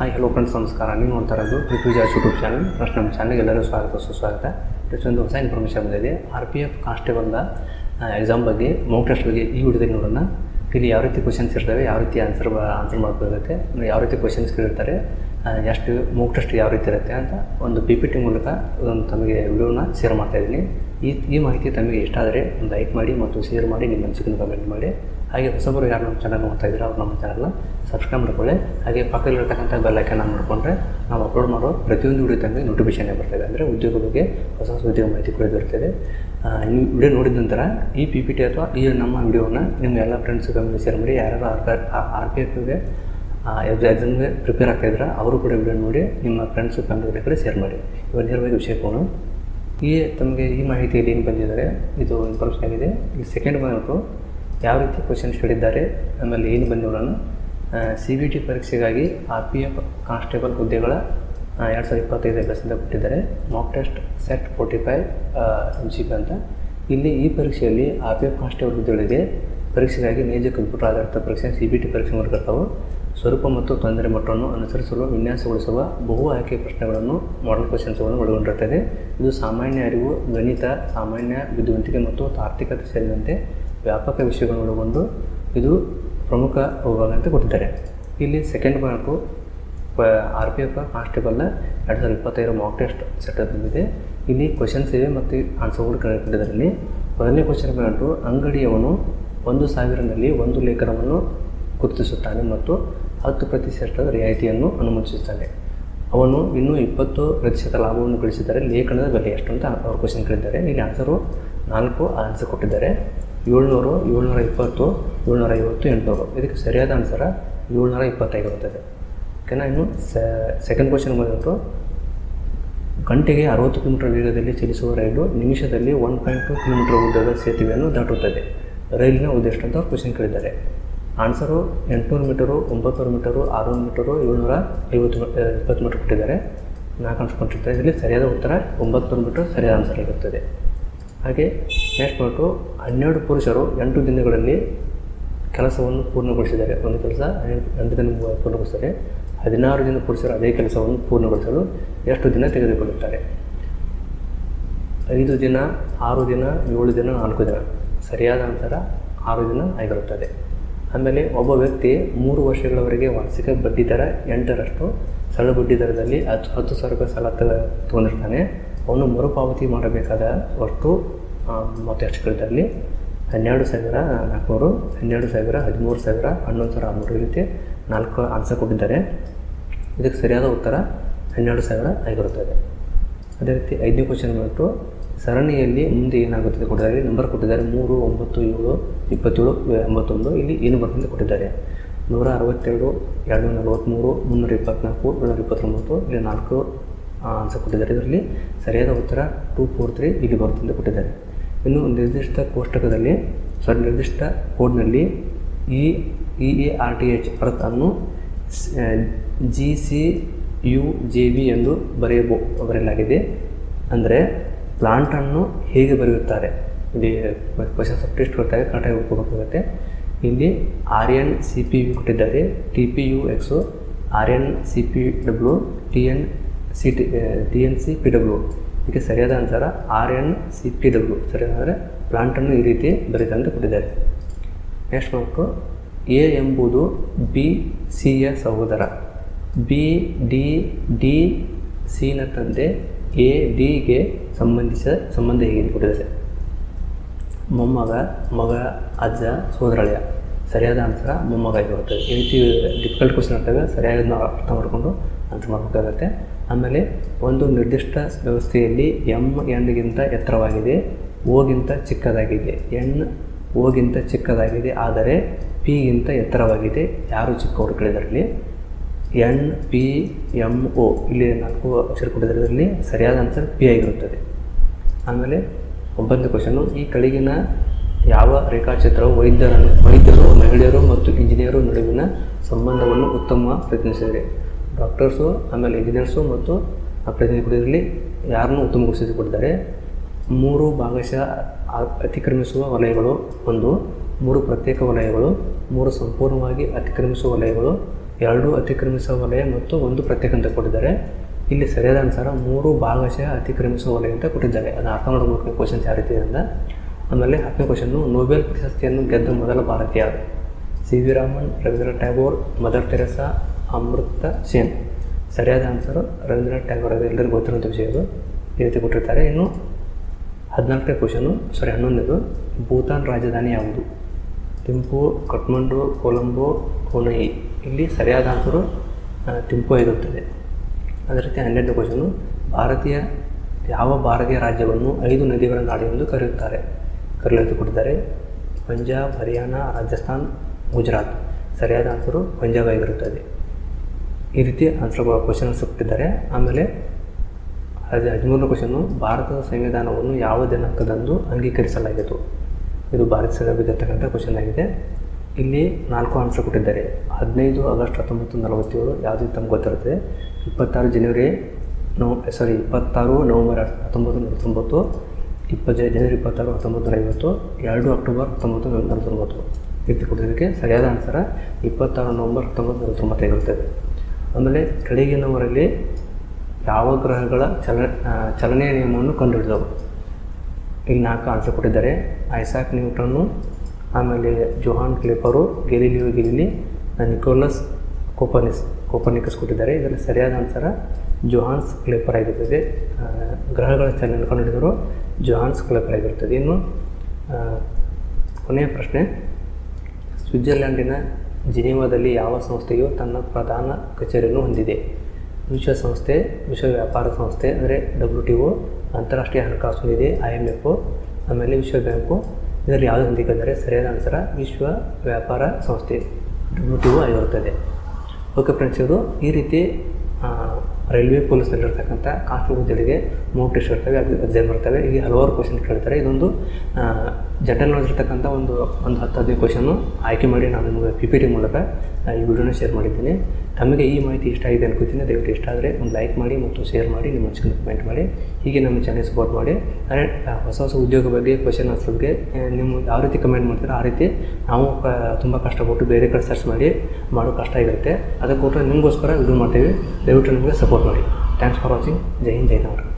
Hi hello friends ನಮಸ್ಕಾರ. ನೀವು ನೋಡ್ತಾ ಇರೋದು ಋತುಜಾಸ್ ಯೂಟ್ಯೂಬ್ ಚಾನಲ್ ಫಸ್ಟ್ ನಮ್ಮ ಚಾನಲ್ಗೆ ಎಲ್ಲರೂ ಸ್ವಾಗತ, ಸುಸ್ವಾಗತ. ಪ್ರತಿಯೊಂದು ಹೊಸ ಇನ್ಫಾರ್ಮೇಷನ್ ಬಂದಿದೆ. ಆರ್ ಪಿ ಎಫ್ ಕಾನ್ಸ್ಟೇಬಲ್ದ ಎಕ್ಸಾಮ್ ಬಗ್ಗೆ ಮೌಕ್ ಟೆಸ್ಟ್ ಬಗ್ಗೆ ಈ ವಿಡಿಯೋದಲ್ಲಿ ನೋಡೋಣ. ಇಲ್ಲಿ ಯಾವ ರೀತಿ ಕ್ವಶನ್ಸ್ ಇರ್ತವೆ, ಯಾವ ರೀತಿ ಆನ್ಸರ್ ಆನ್ಸರ್ ಮಾಡಬೇಕಾಗುತ್ತೆ ಅಂದರೆ ಯಾವ ರೀತಿ ಕ್ವಶನ್ಸ್ ಕೇಳಿರ್ತಾರೆ ಎಷ್ಟು ಮೋಕ್ ಟೆಸ್ಟ್ ಯಾವ ರೀತಿ ಇರುತ್ತೆ ಅಂತ ಒಂದು ಪಿ ಪಿ ಟಿ ಮೂಲಕ ಒಂದು ತಮಗೆ ವಿಡಿಯೋನ ಶೇರ್ ಮಾಡ್ತಾ ಇದ್ದೀನಿ. ಈ ಈ ಮಾಹಿತಿ ತಮಗೆ ಇಷ್ಟ ಆದರೆ ಒಂದು ಲೈಕ್ ಮಾಡಿ ಮತ್ತು ಶೇರ್ ಮಾಡಿ, ನಿಮ್ಮ ಅನಿಸಿಕೆಯನ್ನು ಕಮೆಂಟ್ ಮಾಡಿ. ಹಾಗೆ ಹೊಸಬರು ಯಾರು ನಮ್ಮ ಚಾನಲ್ ನೋಡ್ತಾ ಇದ್ದೀರಾ ಅವ್ರು ನಮ್ಮ ಚಾನಲ್ನ ಸಬ್ಸ್ಕ್ರೈಬ್ ಮಾಡ್ಕೊಳ್ಳಿ. ಹಾಗೆ ಪಕ್ಕದಲ್ಲಿರ್ತಕ್ಕಂಥ ಬೆಲ್ ಐಕನ್ ಆನ್ ಮಾಡಿಕೊಂಡ್ರೆ ನಾವು ಅಪ್ಲೋಡ್ ಮಾಡೋ ಪ್ರತಿಯೊಂದು ವಿಡಿಯೋ ತಮಗೆ ನೋಟಿಫಿಕೇಶನ್ ಬರ್ತದೆ. ಅಂದರೆ ಉದ್ಯೋಗ ಬಗ್ಗೆ ಹೊಸ ಹೊಸ ಉದ್ಯೋಗ ಮಾಹಿತಿ ಕೂಡ ದೊರೆತಿದೆ. ಆ, ನೀವು ವಿಡಿಯೋ ನೋಡಿದ ನಂತರ ಈ ಪಿ ಪಿ ಟಿ ಅಥವಾ ಈ ನಮ್ಮ ವಿಡಿಯೋನ ನಿಮ್ಮ ಎಲ್ಲ ಫ್ರೆಂಡ್ಸ್ ಫ್ಯಾಮಿಲಿ ಶೇರ್ ಮಾಡಿ ಯಾರ್ಯಾರು ಆರ್ ಆರ್ ಪಿ ಎಫ್ಗೆ ಎಕ್ಸಾಮ್ಗೆ ಪ್ರಿಪೇರ್ ಆಗ್ತಾ ಇದ್ರೆ ಅವರು ಕೂಡ ವಿಡಿಯೋ ನೋಡಿ ನಿಮ್ಮ ಫ್ರೆಂಡ್ಸು ಫ್ಯಾಮಿಲಿ ಕೂಡ ಶೇರ್ ಮಾಡಿ. ಇವಾಗ ನೇರವಾಗಿ ವಿಷಯ ಹೋಗೋಣ ಈ ತಮಗೆ ಈ ಮಾಹಿತಿಯಲ್ಲಿ ಏನು ಬಂದಿದ್ದಾರೆ ಇದು ಇನ್ಫಾರ್ಮೇಷನ್ ಆಗಿದೆ. ಈ ಸೆಕೆಂಡ್ ಬಂದ್ಬಿಟ್ಟು ಯಾವ ರೀತಿ ಕ್ವಶನ್ಸ್ ಹೇಳಿದ್ದಾರೆ ಆಮೇಲೆ ಏನು ಬಂದಿರೋಣ ಸಿ ಬಿ ಟಿ ಪರೀಕ್ಷೆಗಾಗಿ ಆರ್ ಪಿ ಎಫ್ ಕಾನ್ಸ್ಟೇಬಲ್ ಹುದ್ದೆಗಳ ಎರಡು ಸಾವಿರದ ಇಪ್ಪತ್ತೈದು ಅಭ್ಯಾಸದಿಂದ ಕೊಟ್ಟಿದ್ದಾರೆ mock test set forty five M C P ಅಂತ. ಇಲ್ಲಿ ಈ ಪರೀಕ್ಷೆಯಲ್ಲಿ ಆರ್ ಪಿ ಎಫ್ ಕಾನ್ಸ್ಟೇಬಲ್ ಹುದ್ದೆಗಳಿಗೆ ಪರೀಕ್ಷೆಗಾಗಿ ನೈಜ ಕಂಪ್ಯೂಟರ್ ಆಧಾರಿತ ಪರೀಕ್ಷೆ ಸಿ ಬಿ ಟಿ ಪರೀಕ್ಷೆ ಮಾಡಿಕೊಳ್ತಾವೆ ಸ್ವರೂಪ ಮತ್ತು ತೊಂದರೆ ಮಟ್ಟವನ್ನು ಅನುಸರಿಸಲು, ವಿನ್ಯಾಸಗೊಳಿಸುವ ಬಹು ಆಯ್ಕೆ ಪ್ರಶ್ನೆಗಳನ್ನು ಮಾಡೆಲ್ ಕ್ವಶನ್ಸ್ಗಳನ್ನು ಒಳಗೊಂಡಿರುತ್ತದೆ. ಇದು ಸಾಮಾನ್ಯ ಅರಿವು, ಗಣಿತ, ಸಾಮಾನ್ಯ ಬುದ್ಧಿವಂತಿಕೆ ಮತ್ತು ತಾರ್ಕಿಕತೆ ಸೇರಿದಂತೆ ವ್ಯಾಪಕ ವಿಷಯಗಳನ್ನು ಒಳಗೊಂಡು ಇದು ಪ್ರಮುಖ ವಿಭಾಗ ಅಂತ ಕೊಟ್ಟಿದ್ದಾರೆ. ಇಲ್ಲಿ second mark R P F ಕಾನ್ಸ್ಟೇಬಲ್ನ ಎರಡು ಸಾವಿರದ ಇಪ್ಪತ್ತೈದು ಮಾಕ್ ಟೆಸ್ಟ್ ಸೆಟಪ್ ಬಂದಿದೆ. ಇಲ್ಲಿ ಕ್ವಶನ್ಸ್ ಇವೆ ಮತ್ತು ಆನ್ಸರ್ಗಳು ಕೊಟ್ಟಿದ್ದಾರೆ. ಇಲ್ಲಿ ಮೊದಲನೇ ಕ್ವಶನ್ ಬಂದು ಅಂಗಡಿಯವನು ಒಂದು ಸಾವಿರದಲ್ಲಿ ಒಂದು ಲೇಖನವನ್ನು ಗುರುತಿಸುತ್ತಾನೆ ಮತ್ತು ಹತ್ತು ಪ್ರತಿಶತ ರಿಯಾಯಿತಿಯನ್ನು ಅನುಮತಿಸುತ್ತಾನೆ. ಅವನು ಇನ್ನೂ ಇಪ್ಪತ್ತು ಪ್ರತಿಶತ ಲಾಭವನ್ನು ಗಳಿಸಿದ್ದಾರೆ ಲೇಖನದ ಬೆಲೆ ಎಷ್ಟು ಅಂತ ಅವರು ಕ್ವಶನ್ ಕೇಳಿದ್ದಾರೆ. ಇಲ್ಲಿ ಆನ್ಸರು ನಾಲ್ಕು ಆನ್ಸರ್ ಕೊಟ್ಟಿದ್ದಾರೆ. ಏಳ್ನೂರು, ಏಳ್ನೂರ ಇಪ್ಪತ್ತು, ಏಳ್ನೂರ ಐವತ್ತು, ಎಂಟುನೂರು. ಇದಕ್ಕೆ ಸರಿಯಾದ ಆನ್ಸರ ಏಳ್ನೂರ ಇಪ್ಪತ್ತೈದು ಬರ್ತದೆ. ಓಕೆನಾ ಇನ್ನು ಸೆಕೆಂಡ್ ಕ್ವಶನ್ ಬಂದ್ಬಿಟ್ಟು, ಗಂಟೆಗೆ ಅರವತ್ತು ಕಿಲೋಮೀಟರ್ ವೇಗದಲ್ಲಿ ಚಲಿಸುವ ರೈಲು ನಿಮಿಷದಲ್ಲಿ ಒನ್ ಪಾಯಿಂಟ್ ಟು ಕಿಲೋಮೀಟರ್ ಉದ್ದದ ಸೇತುವೆಯನ್ನು ದಾಟುತ್ತದೆ. ರೈಲಿನ ಉದ್ದೇಶ ಅಂತ ಕ್ವಶನ್ ಕೇಳಿದ್ದಾರೆ. ಆನ್ಸರು ಎಂಟುನೂರು ಮೀಟರು ಒಂಬತ್ತುನೂರು ಮೀಟರು ಆರುನೂರು ಮೀಟರು ಏಳ್ನೂರ ಐವತ್ತು ಇಪ್ಪತ್ತು ಮೀಟರ್ ಕೊಟ್ಟಿದ್ದಾರೆ. ನಾಲ್ಕು ಅಂಶ ಕೊಟ್ಟಿರ್ತಾರೆ ಇದರಲ್ಲಿ ಸರಿಯಾದ ಉತ್ತರ ಒಂಬತ್ತು ಮೀಟರ್ ಸರಿಯಾದ ಆನ್ಸರ್ ಆಗಿರುತ್ತದೆ ಹಾಗೆ ನೆಕ್ಸ್ಟ್ ಬಂದು ಹನ್ನೆರಡು ಪುರುಷರು ಎಂಟು ದಿನಗಳಲ್ಲಿ ಕೆಲಸವನ್ನು ಪೂರ್ಣಗೊಳಿಸಿದ್ದಾರೆ. ಒಂದು ಕೆಲಸ ಎಂಟು ದಿನ ಪೂರ್ಣಗೊಳಿಸಿದರೆ ಹದಿನಾರು ದಿನ ಪುರುಷರು ಅದೇ ಕೆಲಸವನ್ನು ಪೂರ್ಣಗೊಳಿಸಲು ಎಷ್ಟು ದಿನ ತೆಗೆದುಕೊಳ್ಳುತ್ತಾರೆ? ಐದು ದಿನ, ಆರು ದಿನ, ಏಳು ದಿನ, ನಾಲ್ಕು ದಿನ. ಸರಿಯಾದ ನಂತರ ಆರು ದಿನ ಆಗಿರುತ್ತದೆ. ಆಮೇಲೆ ಒಬ್ಬ ವ್ಯಕ್ತಿ ಮೂರು ವರ್ಷಗಳವರೆಗೆ ವಾರ್ಷಿಕ ಬಡ್ಡಿ ದರ ಎಂಟರಷ್ಟು, ಸರಳ ಬಡ್ಡಿ ದರದಲ್ಲಿ ಹತ್ತು ಹತ್ತು ಸಾವಿರ ರೂಪಾಯಿ ಸಾಲ ತೊಗೊಂಡಿರ್ತಾನೆ. ಅವನು ಮರುಪಾವತಿ ಮಾಡಬೇಕಾದ ಒಟ್ಟು ಮತ್ತು ಅಲ್ಲಿ ಹನ್ನೆರಡು ಸಾವಿರ ನಾಲ್ಕುನೂರು, ಹನ್ನೆರಡು ಸಾವಿರ, ಹದಿಮೂರು ಸಾವಿರ, ಹನ್ನೊಂದು ಸಾವಿರ ಆರುನೂರು ಈ ರೀತಿ ನಾಲ್ಕು ಆನ್ಸರ್ ಕೊಟ್ಟಿದ್ದಾರೆ. ಇದಕ್ಕೆ ಸರಿಯಾದ ಉತ್ತರ ಹನ್ನೆರಡು ಸಾವಿರ ಆಗಿರುತ್ತದೆ ಅದೇ ರೀತಿ ಐದನೇ ಕ್ವಶನ್ ಬಂತು. ಸರಣಿಯಲ್ಲಿ ಮುಂದೆ ಏನಾಗುತ್ತದೆ ಕೊಟ್ಟಿದ್ದಾರೆ? ನಂಬರ್ ಕೊಟ್ಟಿದ್ದಾರೆ ಮೂರು, ಒಂಬತ್ತು, ಏಳು, ಇಪ್ಪತ್ತೇಳು, ಎಂಬತ್ತೊಂದು. ಇಲ್ಲಿ ಏನು ಬರ್ತದೆ ಕೊಟ್ಟಿದ್ದಾರೆ. ನೂರ ಅರವತ್ತೆರಡು, ಎರಡು ನಲವತ್ತ್ಮೂರು ಮುನ್ನೂರ ಇಪ್ಪತ್ತ್ನಾಲ್ಕು ಏಳ್ನೂರ ಇಪ್ಪತ್ತೊಂಬತ್ತು, ಇಲ್ಲಿ ನಾಲ್ಕು ಆನ್ಸರ್ ಕೊಟ್ಟಿದ್ದಾರೆ. ಇದರಲ್ಲಿ ಸರಿಯಾದ ಉತ್ತರ ಟೂ ಫೋರ್ ತ್ರೀ ಇಲ್ಲಿ ಬರುತ್ತೆಂದು ಕೊಟ್ಟಿದ್ದಾರೆ. ಇನ್ನು ನಿರ್ದಿಷ್ಟ ಕೋಷ್ಟಕದಲ್ಲಿ ಸಾರಿ ನಿರ್ದಿಷ್ಟ ಕೋಡ್ನಲ್ಲಿ E E A R T H ಅನ್ನು G C U J B ಎಂದು ಬರೆಯಬೋ, ಬರೆಯಲಾಗಿದೆ. ಅಂದರೆ ಪ್ಲಾಂಟನ್ನು ಹೇಗೆ ಬರೆಯುತ್ತಾರೆ? ಇಲ್ಲಿ ಕ್ವಶನ್ ಸಬ್ಟೆಸ್ಟ್ ಕೊಡ್ತಾರೆ ಕರೆಕ್ಟಾಗಿ ಓದ್ಕೋಬೇಕಾಗುತ್ತೆ. ಇಲ್ಲಿ R N C P U ಕೊಟ್ಟಿದ್ದಾರೆ. T P U X R N C P W T N C T T N C P W ಇದಕ್ಕೆ ಸರಿಯಾದ ಅನುಸಾರ R N C P W ಸರಿಯಾದರೆ ಪ್ಲಾಂಟನ್ನು ಈ ರೀತಿ ಬರೀತಂತ ಕೊಟ್ಟಿದ್ದಾರೆ. ನೆಕ್ಸ್ಟ್ ಮಾರ್ಕು ಎ ಎಂಬುದು ಬಿ ಸಿಯ ಸಹೋದರ. ಬಿ ಡಿ ಡಿ ಸಿನ ತಂದೆ ಎ ಡಿಗೆ ಸಂಬಂಧಿಸಿದ ಸಂಬಂಧ ಹೇಗೆ ಕೊಟ್ಟಿದ್ದಾರೆ. ಮೊಮ್ಮಗ, ಮಗ, ಅಜ್ಜ ಸಹೋದರಳಯ ಸರಿಯಾದ ಆನ್ಸರ ಮೊಮ್ಮಗ ಆಗಿರುತ್ತದೆ ಈ ರೀತಿ ಡಿಫಿಕಲ್ಟ್ ಕ್ವಶನ್ ಇರ್ತವೆ ಸರಿಯಾಗಿ ನಾವು ಅರ್ಥ ಮಾಡಿಕೊಂಡು ಆನ್ಸರ್ ಮಾಡಬೇಕಾಗತ್ತೆ ಆಮೇಲೆ ಒಂದು ನಿರ್ದಿಷ್ಟ ವ್ಯವಸ್ಥೆಯಲ್ಲಿ ಎಂ ಎನ್ಗಿಂತ ಎತ್ತರವಾಗಿದೆ, ಓಗಿಂತ ಚಿಕ್ಕದಾಗಿದೆ, ಎನ್ ಓಗಿಂತ ಚಿಕ್ಕದಾಗಿದೆ, ಆದರೆ ಪಿಗಿಂತ ಎತ್ತರವಾಗಿದೆ. ಯಾರು ಚಿಕ್ಕವರು ಕೇಳಿದರಲ್ಲಿ? ಎನ್, ಪಿ ಎಂ ಒ ಇಲ್ಲಿ ನಾಲ್ಕು ಅಕ್ಷರ ಕೊಟ್ಟಿದ್ದರಲ್ಲಿ ಸರಿಯಾದ ಆನ್ಸರ್ ಪಿ ಆಗಿರುತ್ತದೆ. ಆಮೇಲೆ ಒಂಬತ್ತನೇ ಕ್ವಶನು ಈ ಕೆಳಗಿನ ಯಾವ ರೇಖಾಚಿತ್ರವು ವೈದ್ಯರನ್ನು, ವೈದ್ಯರು, ಮಹಿಳೆಯರು ಮತ್ತು ಇಂಜಿನಿಯರು ನಡುವಿನ ಸಂಬಂಧವನ್ನು ಉತ್ತಮ ಪ್ರತಿನಿಧಿಸಿದೆ? ಡಾಕ್ಟರ್ಸು ಆಮೇಲೆ ಇಂಜಿನಿಯರ್ಸು ಮತ್ತು ಪ್ರತಿನಿಧಿಗಳಲ್ಲಿ ಯಾರನ್ನು ಉತ್ತಮಗೊಳಿಸಿಕೊಟ್ಟಿದ್ದಾರೆ ಮೂರು ಭಾಗಶಃ ಅತಿಕ್ರಮಿಸುವ ವಲಯಗಳು ಒಂದು, ಮೂರು ಪ್ರತ್ಯೇಕ ವಲಯಗಳು, ಮೂರು ಸಂಪೂರ್ಣವಾಗಿ ಅತಿಕ್ರಮಿಸುವ ವಲಯಗಳು, ಎರಡು ಅತಿಕ್ರಮಿಸುವ ವಲಯ ಮತ್ತು ಒಂದು ಪ್ರತ್ಯೇಕ ಅಂತ ಕೊಟ್ಟಿದ್ದಾರೆ. ಇಲ್ಲಿ ಸರಿಯಾದ ಅನುಸಾರ ಮೂರು ಭಾಗಶಃ ಅತಿಕ್ರಮಿಸುವ ವಲಯ ಅಂತ ಕೊಟ್ಟಿದ್ದಾರೆ. ಅದು ಅರ್ಥ ಮೂಲಕ ಕ್ವಶನ್ಸ್ ಯಾವ ಆಮೇಲೆ ಹತ್ತನೇ ಕ್ವಶನ್ನು ನೊಬೆಲ್ ಪ್ರಶಸ್ತಿಯನ್ನು ಗೆದ್ದ ಮೊದಲ ಭಾರತೀಯ? C V Raman, Rabindra Tagore, Mother Teresa Amartya Sen. ಸರಿಯಾದ ಆನ್ಸರು ರವೀಂದ್ರನಾಥ್ ಟ್ಯಾಗೋರ್ ಅದು ಎಲ್ಲರಿಗೂ ಗೊತ್ತಿರುವಂಥ ವಿಷಯ ಅದು ಈ ರೀತಿ ಕೊಟ್ಟಿರ್ತಾರೆ. ಇನ್ನು ಹದಿನಾಲ್ಕನೇ ಕ್ವಶನು ಸಾರಿ ಹನ್ನೊಂದನೇದು, ಭೂತಾನ್ ರಾಜಧಾನಿ ಯಾವುದು? ಥಿಂಪು ಕಠ್ಮಂಡು, ಕೊಲಂಬೋ ಕೊನೈ ಇಲ್ಲಿ ಸರಿಯಾದ ಆನ್ಸರು ತಿಂಪು ಆಗಿರುತ್ತದೆ. ಅದೇ ರೀತಿ ಹನ್ನೆರಡನೇ ಕ್ವಶನು ಭಾರತೀಯ, ಯಾವ ಭಾರತೀಯ ರಾಜ್ಯವನ್ನು ಐದು ನದಿಗಳ ನಾಡು ಎಂದು ಕರೆಯುತ್ತಾರೆ? ಕರೆಯಲು ಕೊಟ್ಟಿದ್ದಾರೆ. ಪಂಜಾಬ್, ಹರಿಯಾಣ, ರಾಜಸ್ಥಾನ್, ಗುಜರಾತ್. ಸರಿಯಾದ ಆನ್ಸರು ಪಂಜಾಬ್ ಆಗಿರುತ್ತದೆ. ಈ ರೀತಿ ಆನ್ಸರ್ ಕ್ವಶನ್ ಕೊಟ್ಟಿದ್ದಾರೆ ಆಮೇಲೆ ಅದೇ ಹದಿಮೂರನೇ ಕ್ವಶನ್ನು ಭಾರತದ ಸಂವಿಧಾನವನ್ನು ಯಾವ ದಿನಾಂಕದಂದು ಅಂಗೀಕರಿಸಲಾಗಿತ್ತು ಇದು ಭಾರತ ಸಂವಿಧಾನ ಬಗ್ಗೆ ಇರ್ತಕ್ಕಂಥ ಕ್ವಶನ್ ಆಗಿದೆ. ಇಲ್ಲಿ ನಾಲ್ಕು ಆನ್ಸರ್ ಕೊಟ್ಟಿದ್ದಾರೆ. ಹದಿನೈದು ಆಗಸ್ಟ್ ಹತ್ತೊಂಬತ್ತು ನಲವತ್ತೇಳು ಯಾವುದು ತಮ್ಗೆ ಗೊತ್ತಿರುತ್ತೆ. ಇಪ್ಪತ್ತಾರು ಜನವರಿ ನವ ಸಾರಿ ಇಪ್ಪತ್ತಾರು ನವಂಬರ್ ಹತ್ತೊಂಬತ್ತು ನಲವತ್ತೊಂಬತ್ತು, ಇಪ್ಪತ್ತು ಜನವರಿ ಇಪ್ಪತ್ತಾರು ಹತ್ತೊಂಬತ್ತು ನೂರ ಐವತ್ತು ಎರಡು ಅಕ್ಟೋಬರ್ ಹತ್ತೊಂಬತ್ತು ನೂರ ರೀತಿ ಕೊಟ್ಟಿದ್ದಕ್ಕೆ ಸರಿಯಾದ ಆನ್ಸರ ಇಪ್ಪತ್ತಾರು ನವಂಬರ್ ಹತ್ತೊಂಬತ್ತು ನಲವತ್ತೊಂಬತ್ತು ಆಗಿರುತ್ತದೆ ಆಮೇಲೆ ಕೆಳಗಿನವರಲ್ಲಿ ಯಾವ ಗ್ರಹಗಳ ಚಲ ಚಲನೆಯ ನಿಯಮವನ್ನು ಕಂಡುಹಿಡಿದವು. ಇಲ್ಲಿ ನಾಲ್ಕು ಆನ್ಸರ್ ಕೊಟ್ಟಿದ್ದಾರೆ. ಐಸಾಕ್ ನ್ಯೂಟನ್ನು ಆಮೇಲೆ Johann Kepler Galileo Galilei Nicolaus Copernicus, Copernicus ಕೊಟ್ಟಿದ್ದಾರೆ. ಇದರಲ್ಲಿ ಸರಿಯಾದ ಆನ್ಸರ ಜೋಹಾನ್ಸ್ ಕ್ಲಿಪರ್ ಆಗಿರ್ತದೆ. ಗ್ರಹಗಳ ಚಲನೆ ಕಂಡುಹಿಡಿದರು. ಜೋಹಾನ್ಸ್ ಕ್ಲಿಪರ್ ಆಗಿರ್ತದೆ. ಇನ್ನು ಕೊನೆಯ ಪ್ರಶ್ನೆ. ಸ್ವಿಟ್ಜರ್ಲ್ಯಾಂಡಿನ ಜಿನೀವಾದಲ್ಲಿ ಯಾವ ಸಂಸ್ಥೆಯು ತನ್ನ ಪ್ರಧಾನ ಕಚೇರಿಯನ್ನು ಹೊಂದಿದೆ? ವಿಶ್ವಸಂಸ್ಥೆ ವಿಶ್ವ ವ್ಯಾಪಾರ ಸಂಸ್ಥೆ ಅಂದರೆ ಡಬ್ಲ್ಯೂ ಟಿ ಒ ಅಂತಾರಾಷ್ಟ್ರೀಯ ಹಣಕಾಸು ನಿಧಿ ಐ ಎಂ ಎಫ್ ಆಮೇಲೆ ವಿಶ್ವ ಬ್ಯಾಂಕು. ಇದರಲ್ಲಿ ಯಾವುದು ಹೊಂದಿಕೆಂದರೆ ಸರಿಯಾದ ಆನ್ಸರ ವಿಶ್ವ ವ್ಯಾಪಾರ ಸಂಸ್ಥೆ ಡಬ್ಲ್ಯೂ ಟಿ ಒ ಆಗಿರುತ್ತದೆ. ಓಕೆ ಫ್ರೆಂಡ್ಸ್ ಇದು ಈ ರೀತಿ ರೈಲ್ವೆ ಪೊಲೀಸ್ನಲ್ಲಿರ್ತಕ್ಕಂಥ ಕಾನ್ಸ್ಟೇಬಲ್ ಹುದ್ದೆಗಳಿಗೆ ಮೋಕ್ ಟೆಸ್ಟ್ ಇರ್ತವೆ ಅದು ಎಕ್ಸಾಮ್ ಬರ್ತವೆ ಹೀಗೆ ಹಲವಾರು ಕ್ವಶನ್ ಕೇಳ್ತಾರೆ. ಇದೊಂದು ಜನರಲ್ ನಾಲೆಜ್ ಒಂದು ಒಂದು ಹತ್ತು ಹದಿನೈದು ಕ್ವಶನ್ನು ಆಯ್ಕೆ ಮಾಡಿ ನಾನು ನಿಮಗೆ ಪಿ ಪಿ ಟಿ ಮೂಲಕ ಈ ವಿಡಿಯೋನ ಶೇರ್ ಮಾಡಿದ್ದೀನಿ. ತಮಗೆ ಈ ಮಾಹಿತಿ ಇಷ್ಟ ಆಗಿದೆ ಅನ್ಕೋತೀನಿ. ದಯವಿಟ್ಟು ಇಷ್ಟ ಆದರೆ ಒಂದು ಲೈಕ್ ಮಾಡಿ ಮತ್ತು ಶೇರ್ ಮಾಡಿ ನಿಮ್ಮ ಮನಸ್ಸಿನ ಕಮೆಂಟ್ ಮಾಡಿ. ಹೀಗೆ ನಮ್ಮ ಚಾನಲ್ ಸಪೋರ್ಟ್ ಮಾಡಿ. ಅಂದರೆ ಆ, ಹೊಸ ಹೊಸ ಉದ್ಯೋಗ ಬಗ್ಗೆ ಕ್ವಶನ್ ಆನ್ಸರ್ ಬಗ್ಗೆ ಆ, ಯಾವ ರೀತಿ ಕಮೆಂಟ್ ಮಾಡ್ತೀರೋ ಆ ರೀತಿ ನಾವು ತುಂಬ ಕಷ್ಟಪಟ್ಟು ಬೇರೆ ಕಡೆ ಸರ್ಚ್ ಮಾಡಿ ಮಾಡೋ ಕಷ್ಟ ಇರುತ್ತೆ. ಅದಕ್ಕೋಸ್ಕರ ನಿಮಗೋಸ್ಕರ ವಿಡಿಯೋ ಮಾಡ್ತೀವಿ. ದಯವಿಟ್ಟು ನಿಮಗೆ ಸಪೋರ್ಟ್ ಮಾಡಿ. Thanks for watching Jai Hind Jai Karnataka